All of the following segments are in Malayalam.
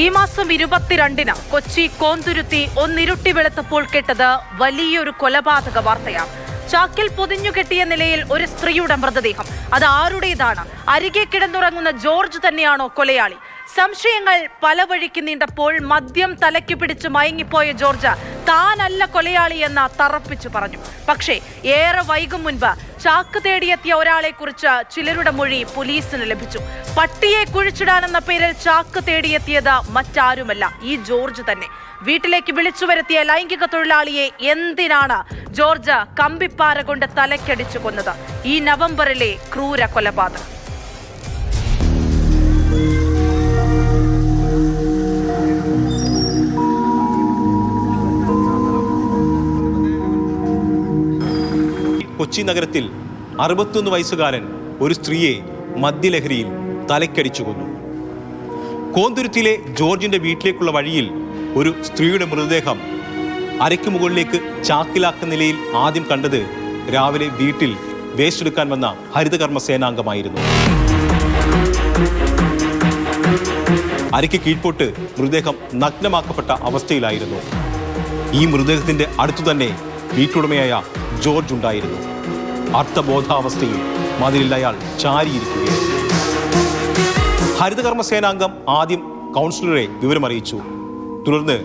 ഈ മാസം ഇരുപത്തിരണ്ടിന് കൊച്ചി കോന്തുരുത്തി ഒന്നിരുട്ടി വെളുത്തപ്പോൾ കേട്ടത് വലിയൊരു കൊലപാതക വാർത്തയാണ്. ചാക്കിൽ പൊതിഞ്ഞുകെട്ടിയ നിലയിൽ ഒരു സ്ത്രീയുടെ മൃതദേഹം. അത് ആരുടേതാണ്? അരികെ കിടന്നുറങ്ങുന്ന ജോർജ് തന്നെയാണോ കൊലയാളി? സംശയങ്ങൾ പല വഴിക്ക് നീണ്ടപ്പോൾ മദ്യം തലയ്ക്ക് പിടിച്ച് മയങ്ങിപ്പോയ ജോർജ് താനല്ല കൊലയാളി എന്ന് തറപ്പിച്ചു പറഞ്ഞു. പക്ഷേ ഏറെ വൈകും മുൻപ് ചാക്ക് തേടിയെത്തിയ ഒരാളെ കുറിച്ച് ചിലരുടെ മൊഴി പോലീസിന് ലഭിച്ചു. പട്ടിയെ കുഴിച്ചിടാനെന്ന പേരിൽ ചാക്ക് തേടിയെത്തിയത് മറ്റാരുമല്ല ഈ ജോർജ് തന്നെ. വീട്ടിലേക്ക് വിളിച്ചു വരുത്തിയ ലൈംഗിക തൊഴിലാളിയെ എന്തിനാണ് ജോർജ് കമ്പിപ്പാര കൊണ്ട് തലക്കടിച്ചു കൊന്നത്? ഈ നവംബറിലെ ക്രൂര കൊലപാതകം. കൊച്ചി നഗരത്തിൽ അറുപത്തൊന്ന് വയസ്സുകാരൻ ഒരു സ്ത്രീയെ മദ്യലഹരിയിൽ തലക്കടിച്ചു കൊന്നു. കോന്തുരുത്തിയിലെ ജോർജിന്റെ വീട്ടിലേക്കുള്ള വഴിയിൽ ഒരു സ്ത്രീയുടെ മൃതദേഹം അരയ്ക്ക് മുകളിലേക്ക് ചാക്കിലാക്കുന്ന നിലയിൽ ആദ്യം കണ്ടത് രാവിലെ വീട്ടിൽ വേസ്റ്റ് എടുക്കാൻ വന്ന ഹരിതകർമ്മ സേനാംഗമായിരുന്നു അരയ്ക്ക് കീഴ്പോട്ട് മൃതദേഹം നഗ്നമാക്കപ്പെട്ട അവസ്ഥയിലായിരുന്നു. ഈ മൃതദേഹത്തിന്റെ അടുത്തു തന്നെ വീട്ടുടമയായ ജോർജ് ഉണ്ടായിരുന്നു. അർത്ഥബോധാവസ്ഥയിൽ മതിലിൽ അയാൾ ചാരിയിരിക്കുകയായിരുന്നു ഹരിതകർമ്മ സേനാംഗം ആദ്യം കൗൺസിലറെ വിവരമറിയിച്ചു. തുടർന്ന്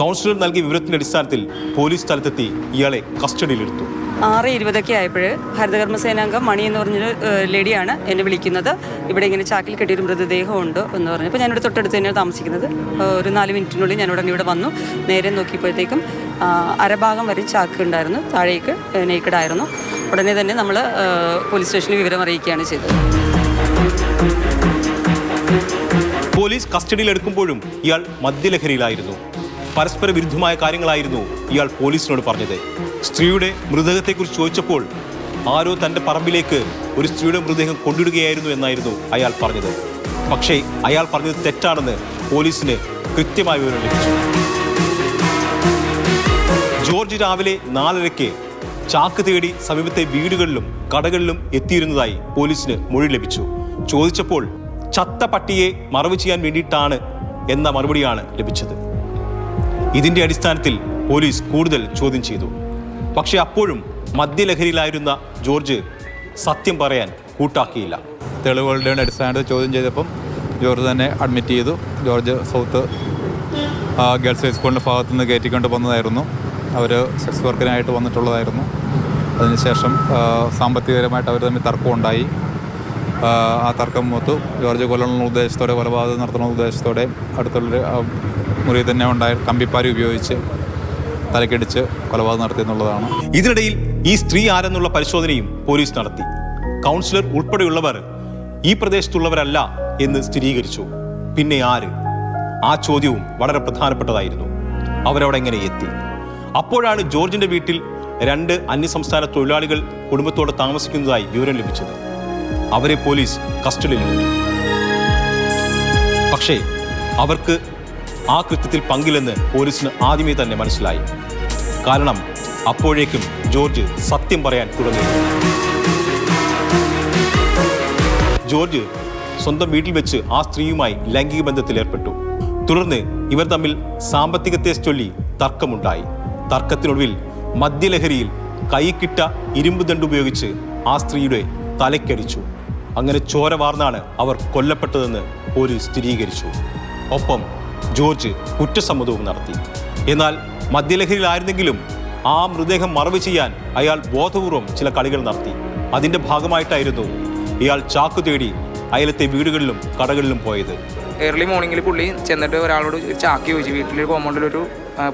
കൗൺസിലർ നൽകിയ വിവരത്തിന്റെ അടിസ്ഥാനത്തിൽ പോലീസ് സ്ഥലത്തെത്തി ഇയാളെ കസ്റ്റഡിയിലെടുത്തു. ആറ് ഇരുപതൊക്കെ ആയപ്പോൾ ഹരിതകർമ്മ സേനാംഗം മണി എന്ന് പറഞ്ഞൊരു ലേഡിയാണ് എന്നെ വിളിക്കുന്നത്. ഇവിടെ ഇങ്ങനെ ചാക്കിൽ കെട്ടിയൊരു മൃതദേഹം ഉണ്ട് എന്ന് പറഞ്ഞു. അപ്പോൾ ഞാനിവിടെ തൊട്ടടുത്ത് തന്നെയാണ് താമസിക്കുന്നത്. ഒരു നാല് മിനിറ്റിനുള്ളിൽ ഞാൻ ഉടനെ ഇവിടെ വന്നു. നേരെ നോക്കിയപ്പോഴത്തേക്കും അരഭാഗം വരെ ചാക്ക് ഉണ്ടായിരുന്നു. താഴേക്ക് നേക്കഡ് ആയിരുന്നു. ഉടനെ തന്നെ നമ്മൾ പോലീസ് സ്റ്റേഷനിൽ വിവരം അറിയിക്കുകയാണ് ചെയ്തത്. പോലീസ് കസ്റ്റഡിയിലെടുക്കുമ്പോഴും ഇയാൾ മദ്യലഹരിയിലായിരുന്നു. പരസ്പര വിരുദ്ധമായ കാര്യങ്ങളായിരുന്നു ഇയാൾ പോലീസിനോട് പറഞ്ഞത്. സ്ത്രീയുടെ മൃതദേഹത്തെക്കുറിച്ച് ചോദിച്ചപ്പോൾ ആരോ തന്റെ പറമ്പിലേക്ക് ഒരു സ്ത്രീയുടെ മൃതദേഹം കൊണ്ടിടുകയായിരുന്നു എന്നായിരുന്നു അയാൾ പറഞ്ഞത്. പക്ഷേ അയാൾ പറഞ്ഞത് തെറ്റാണെന്ന് പോലീസിന് കൃത്യമായ വിവരം ലഭിച്ചു. ജോർജ് രാവിലെ നാലരയ്ക്ക് ചാക്ക് തേടി സമീപത്തെ വീടുകളിലും കടകളിലും എത്തിയിരുന്നതായി പോലീസിന് മൊഴി ലഭിച്ചു. ചോദിച്ചപ്പോൾ ചത്ത പട്ടിയെ മറവ് ചെയ്യാൻ വേണ്ടിയിട്ടാണ് എന്ന മറുപടിയാണ് ലഭിച്ചത്. ഇതിന്റെ അടിസ്ഥാനത്തിൽ പോലീസ് കൂടുതൽ ചോദ്യം ചെയ്തു. പക്ഷേ അപ്പോഴും മദ്യലഹരിയിലായിരുന്ന ജോർജ് സത്യം പറയാൻ കൂട്ടാക്കിയില്ല. തെളിവുകളുടെ അടിസ്ഥാനത്തിൽ ചോദ്യം ചെയ്തപ്പം ജോർജ് തന്നെ അഡ്മിറ്റ് ചെയ്തു. ജോർജ് സൗത്ത് ഗേൾസ് ഹൈസ്കൂളിന്റെ ഭാഗത്തുനിന്ന് കയറ്റിക്കൊണ്ട് വന്നതായിരുന്നു. അവർ സെക്സ് വർക്കിനായിട്ട് വന്നിട്ടുള്ളതായിരുന്നു. അതിനുശേഷം സാമ്പത്തികപരമായിട്ട് അവർ തമ്മിൽ തർക്കമുണ്ടായി. ആ, തർക്കം മൂത്തു ജോർജ് കൊല്ലണമെന്ന ഉദ്ദേശത്തോടെ കൊലപാതകം നടത്തണമെന്ന ഉദ്ദേശത്തോടെ അടുത്തുള്ളൊരു മുറി തന്നെ ഉണ്ടായ കമ്പിപ്പാരി ഉപയോഗിച്ച് തലക്കടിച്ച് കൊലപാതകം നടത്തി എന്നുള്ളതാണ്. ഇതിനിടയിൽ ഈ സ്ത്രീ ആരെന്നുള്ള പരിശോധനയും പോലീസ് നടത്തി. കൗൺസിലർ ഉൾപ്പെടെയുള്ളവർ ഈ പ്രദേശത്തുള്ളവരല്ല എന്ന് സ്ഥിരീകരിച്ചു. പിന്നെ ആര്? ആ ചോദ്യവും വളരെ പ്രധാനപ്പെട്ടതായിരുന്നു. അവരവിടെ എങ്ങനെ എത്തി? അപ്പോഴാണ് ജോർജിന്റെ വീട്ടിൽ രണ്ട് അന്യസംസ്ഥാന തൊഴിലാളികൾ കുടുംബത്തോടെ താമസിക്കുന്നതായി വിവരം ലഭിച്ചത്. അവരെ പോലീസ് കസ്റ്റഡിയിലെടുത്തു പക്ഷേ അവർക്ക് ആ കൃത്യത്തിൽ പങ്കില്ലെന്ന് പോലീസിന് ആദ്യമേ തന്നെ മനസ്സിലായി. കാരണം അപ്പോഴേക്കും ജോർജ് സത്യം പറയാൻ തുടങ്ങി ജോർജ് സ്വന്തം വീട്ടിൽ വെച്ച് ആ സ്ത്രീയുമായി ലൈംഗിക ബന്ധത്തിൽ ഏർപ്പെട്ടു. തുടർന്ന് ഇവർ തമ്മിൽ സാമ്പത്തികത്തെ ചൊല്ലി തർക്കമുണ്ടായി. തർക്കത്തിനൊടുവിൽ മദ്യലഹരിയിൽ കൈക്കിട്ട ഇരുമ്പ് ദണ്ടുപയോഗിച്ച് ആ സ്ത്രീയുടെ തലയ്ക്കടിച്ചു. അങ്ങനെ ചോര വാർന്നാണ് അവർ കൊല്ലപ്പെട്ടതെന്ന് പോലീസ് സ്ഥിരീകരിച്ചു. ഒപ്പം ജോർജ് കുറ്റസമ്മതവും നടത്തി. എന്നാൽ മദ്യലഹരിയിലായിരുന്നെങ്കിലും ആ മൃതദേഹം മറവ് ചെയ്യാൻ അയാൾ ബോധപൂർവം ചില കളികൾ നടത്തി. അതിന്റെ ഭാഗമായിട്ടായിരുന്നു ഇയാൾ ചാക്കു തേടി അയലത്തെ വീടുകളിലും കടകളിലും പോയത്. ഏർലി മോർണിംഗിൽ പുള്ളി ചെന്നിട്ട് ഒരാളോട് ഒരു ചാക്ക് ചോദിച്ചു. വീട്ടിൽ കോമ്പൗണ്ടിൽ ഒരു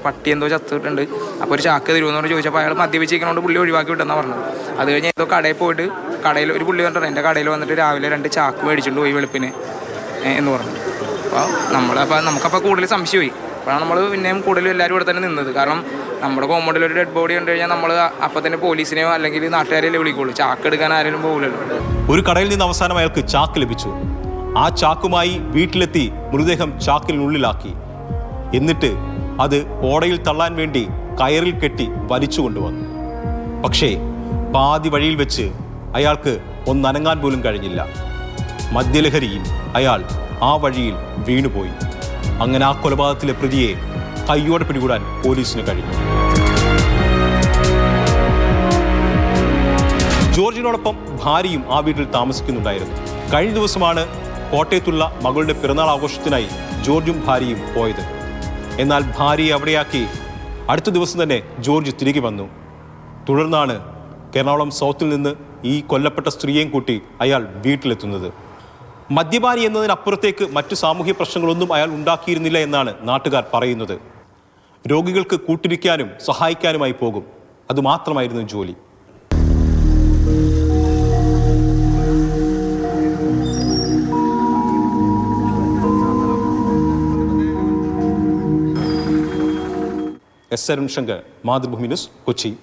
പട്ടി എന്തോ ചത്തിട്ടുണ്ട്. അപ്പോൾ ഒരു ചാക്ക് തരുമെന്ന് പറഞ്ഞ് ചോദിച്ചപ്പോൾ അയാൾ മദ്യപിച്ചിരിക്കണോണ്ട് പുള്ളി ഒഴിവാക്കി വിട്ടെന്നാണ് പറഞ്ഞത്. അത് കഴിഞ്ഞ് ഏതോ കടയിൽ പോയിട്ട് കടയിൽ ഒരു പുള്ളി പറഞ്ഞു എന്റെ കടയിൽ വന്നിട്ട് രാവിലെ രണ്ട് ചാക്ക് മേടിച്ചുകൊണ്ട് പോയി വെളുപ്പിന് എന്ന് പറഞ്ഞു. അപ്പോൾ നമ്മളപ്പോൾ നമുക്കപ്പോൾ കൂടുതൽ സംശയമായി. അപ്പോഴാണ് നമ്മൾ പിന്നെയും കൂടുതലും എല്ലാവരും ഇവിടെ തന്നെ നിന്നത്. കാരണം നമ്മുടെ കോമ്പൗണ്ടിൽ ഒരു ഡെഡ് ബോഡി കണ്ടു കഴിഞ്ഞാൽ നമ്മൾ അപ്പം തന്നെ പോലീസിനെയോ അല്ലെങ്കിൽ നാട്ടുകാരെയല്ലേ വിളിക്കുള്ളൂ. ചാക്ക് എടുക്കാൻ ആരെങ്കിലും പോകില്ലല്ലോ ഒരു കടയിൽ നിന്ന് അവസാനം അയാൾക്ക് ചാക്ക് ലഭിച്ചു. ആ ചാക്കുമായി വീട്ടിലെത്തി മൃതദേഹം ചാക്കിനുള്ളിലാക്കി. എന്നിട്ട് അത് ഓടയിൽ തള്ളാൻ വേണ്ടി കയറിൽ കെട്ടി വലിച്ചു കൊണ്ടുവന്നു. പക്ഷേ പാതി വഴിയിൽ വെച്ച് അയാൾക്ക് ഒന്നനങ്ങാൻ പോലും കഴിഞ്ഞില്ല. മദ്യലഹരിയിൽ അയാൾ ആ വഴിയിൽ വീണുപോയി. അങ്ങനെ ആ കൊലപാതകത്തിലെ പ്രതിയെ കയ്യോടെ പിടികൂടാൻ പോലീസിന് കഴിഞ്ഞു. ജോർജിനോടൊപ്പം ഭാര്യയും ആ വീട്ടിൽ താമസിക്കുന്നുണ്ടായിരുന്നു. കഴിഞ്ഞ ദിവസമാണ് കോട്ടയത്തുള്ള മകളുടെ പിറന്നാൾ ആഘോഷത്തിനായി ജോർജും ഭാര്യയും പോയത്. എന്നാൽ ഭാര്യയെ അവിടെയാക്കി അടുത്ത ദിവസം തന്നെ ജോർജ് തിരികെ വന്നു. തുടർന്നാണ് എറണാകുളം സൗത്തിൽ നിന്ന് ഈ കൊല്ലപ്പെട്ട സ്ത്രീയെയും കൂട്ടി അയാൾ വീട്ടിലെത്തുന്നത്. മദ്യപാനി എന്നതിനപ്പുറത്തേക്ക് മറ്റു സാമൂഹ്യ പ്രശ്നങ്ങളൊന്നും അയാൾ ഉണ്ടാക്കിയിരുന്നില്ല എന്നാണ് നാട്ടുകാർ പറയുന്നത്. രോഗികൾക്ക് കൂട്ടിരിക്കാനും സഹായിക്കാനുമായി പോകും. അതുമാത്രമായിരുന്നു ജോലി. S Arun Shankar Mathrubhumi news Kochi.